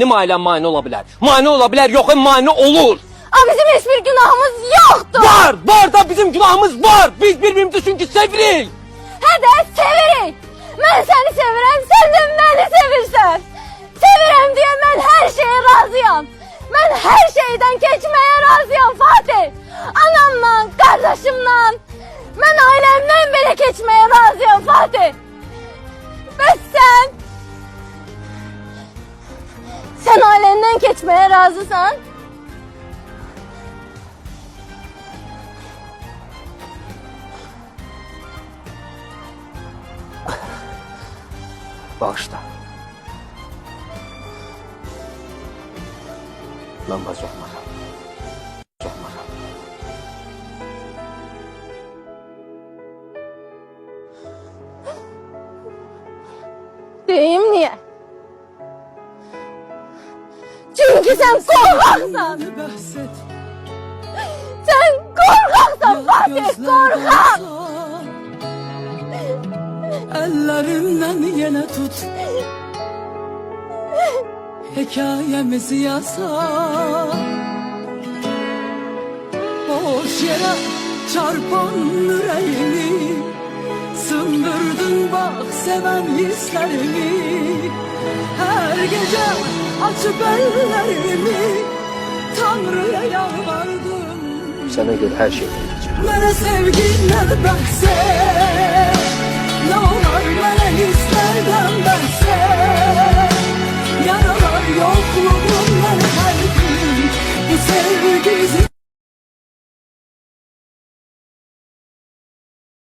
Benim ailem mani olabilir. Mani olabilir yok mani olur. Ama bizim hiçbir günahımız yoktu. Var var da bizim günahımız var. Biz birbirimizi çünkü sevirik. Hadi severik. Ben seni sevirem, sen de beni sevirsen. Sevirem diye ben her şeye razıyım. Ben her şeyden geçmeye razıyım Fatih. Anamla, kardeşimle. Ben ailemden bile geçmeye razıyım Fatih. Ailenden geçmeye razısan. Bağışla. Namaz olmadan. Olmadan. Diyeyim niye? Çünkü sen korkaksan. Sen korkaksan Fatih korkak. Ellerimden yine tut. Hikayemizi yazar Boş yere çarpan yüreğimi. Söndürdün bak seven hislerimi. Her gece açıp ellerimi Tanrı'ya yalvardım Sana göre her şey. Bana sevgi ne bahset